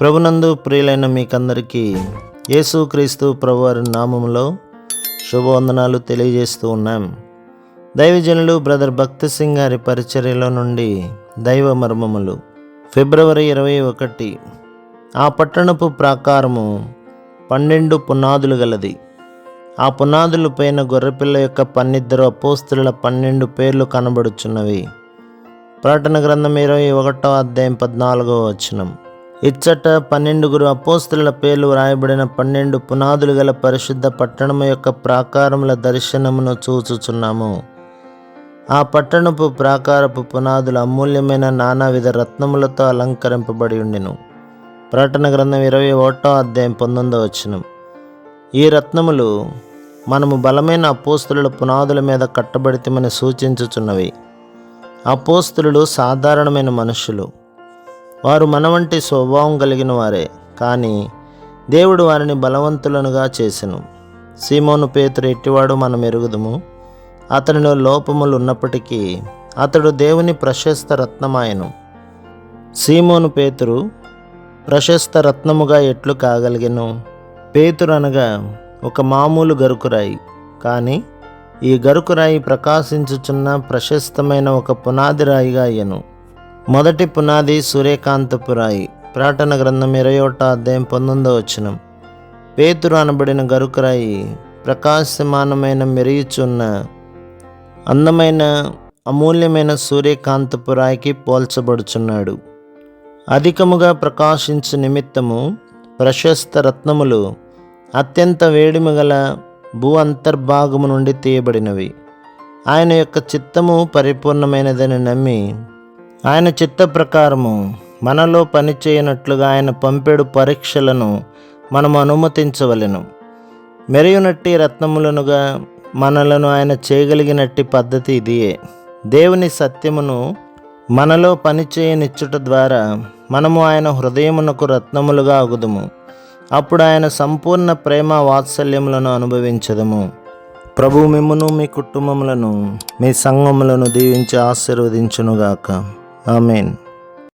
ప్రభునందు ప్రియులైన మీకందరికీ యేసుక్రీస్తు ప్రభువారి నామములో శుభవందనాలు తెలియజేస్తూ ఉన్నాం. దైవజనులు బ్రదర్ భక్తి సింగ్ గారి పరిచర్యలో నుండి దైవ మర్మములు. ఫిబ్రవరి ఇరవై ఒకటి ఆ పట్టణపు ప్రాకారము పన్నెండు పునాదులు గలది. ఆ పునాదుల పైన గొర్రెపిల్ల యొక్క పన్నిద్దరు అపోస్తుల పన్నెండు పేర్లు కనబడుచున్నవి. ప్రకటన గ్రంథం ఇరవై ఒకటో అధ్యాయం పద్నాలుగో వచనం. ఇచ్చట పన్నెండుగురు అపోస్తుల పేర్లు వ్రాయబడిన పన్నెండు పునాదులు గల పరిశుద్ధ పట్టణము యొక్క ప్రాకారముల దర్శనమును చూచుచున్నాము. ఆ పట్టణపు ప్రాకారపు పునాదులు అమూల్యమైన నానావిధ రత్నములతో అలంకరింపబడి ఉండెను. ప్రకటన గ్రంథం ఇరవై ఒకటో అధ్యాయం పంతొమ్మిదో వచనం. ఈ రత్నములు మనము బలమైన అపోస్తుల పునాదుల మీద కట్టబడితేమని సూచించుచున్నవి. అపోస్తులు సాధారణమైన మనుషులు. వారు మన వంటి స్వభావం కలిగిన వారే కానీ దేవుడు వారిని బలవంతులనుగా చేసెను. సీమోను పేతురు ఎట్టివాడు మనం ఎరుగుదుము అతనిలో లోపములు ఉన్నప్పటికీ అతడు దేవుని ప్రశస్త రత్నమాయను. సీమోను పేతురు ప్రశస్త రత్నముగా ఎట్లు కాగలిగెను? పేతురు అనగా ఒక మామూలు గరుకురాయి కానీ ఈ గరుకురాయి ప్రకాశించుచున్న ప్రశస్తమైన ఒక పునాదిరాయిగా అయ్యను. మొదటి పునాది సూర్యకాంతపురాయి. ప్రాటన గ్రంథం ఇరవై ఒకటో అధ్యాయం పంతొమ్మిదో వచనం. పేతురు అనబడిన గరుకురాయి ప్రకాశమానమైన మెరుగుచున్న అందమైన అమూల్యమైన సూర్యకాంతపురాయికి పోల్చబడుచున్నాడు. అధికముగా ప్రకాశించు నిమిత్తము ప్రశస్త రత్నములు అత్యంత వేడిమి గల భూ అంతర్భాగము నుండి తీయబడినవి. ఆయన యొక్క చిత్తము పరిపూర్ణమైనదని నమ్మి ఆయన చిత్త ప్రకారము మనలో పనిచేయనట్లుగా ఆయన పంపెడు పరీక్షలను మనం అనుమతించవలెను. మెరుగునట్టి రత్నములనుగా మనలను ఆయన చేయగలిగినట్టి పద్ధతి ఇదియే. దేవుని సత్యమును మనలో పనిచేయనిచ్చుట ద్వారా మనము ఆయన హృదయమునకు రత్నములుగా అగుదుము. అప్పుడు ఆయన సంపూర్ణ ప్రేమ వాత్సల్యములను అనుభవించదము. ప్రభు మిమ్మును మీ కుటుంబములను మీ సంఘములను దీవించి ఆశీర్వదించునుగాక. Amen.